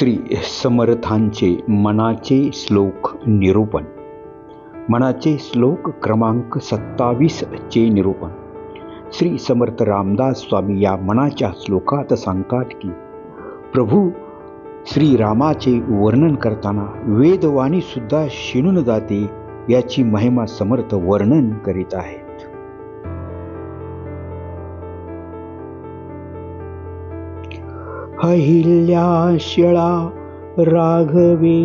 श्री समर्थांचे मनाचे श्लोक निरूपण. मनाचे श्लोक क्रमांक सत्तावीसचे निरूपण. श्री समर्थ रामदास स्वामी या मनाच्या श्लोकात सांगतात की प्रभू श्रीरामाचे वर्णन करताना वेदवाणीसुद्धा शिणून जाते याची महिमा समर्थ वर्णन करीत आहेत. अहिल्याशिळा राघवे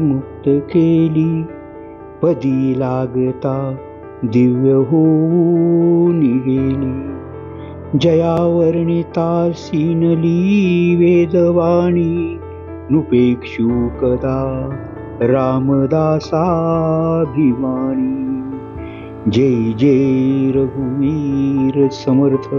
मुक्त केली. पदी लागता दिव्य होऊन गेली. जयावर्णिता सीनली वेदवाणी नुपेक्षू कदा रामदासाभिमानी. जय जय रघुवीर समर्थ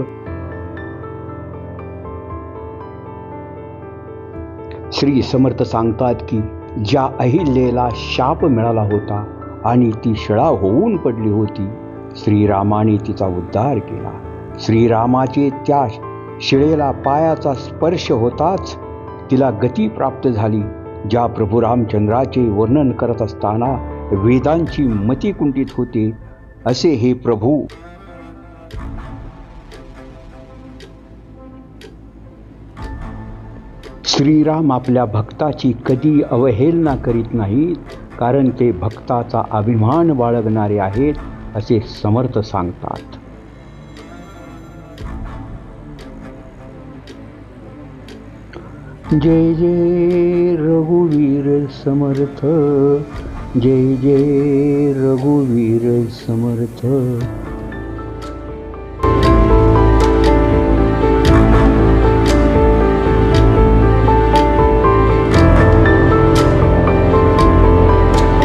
श्री समर्थ सांगतात की ज्या अहिल्याला शाप मिळाला होता आणि ती शिळा होऊन पडली होती श्रीरामाने तिचा उद्धार केला. श्रीरामाचे त्या शिळेला पायाचा स्पर्श होताच तिला गती प्राप्त झाली ज्या प्रभू रामचंद्राचे वर्णन करत असताना वेदांची मती कुंठित होते असे हे प्रभू श्रीराम आपल्या भक्ताची कधी अवहेलना करीत नाहीत कारण ते भक्ताचा अभिमान बाळगणारे आहेत असे समर्थ सांगतात. जय जय रघुवीर समर्थ जय जय रघुवीर समर्थ.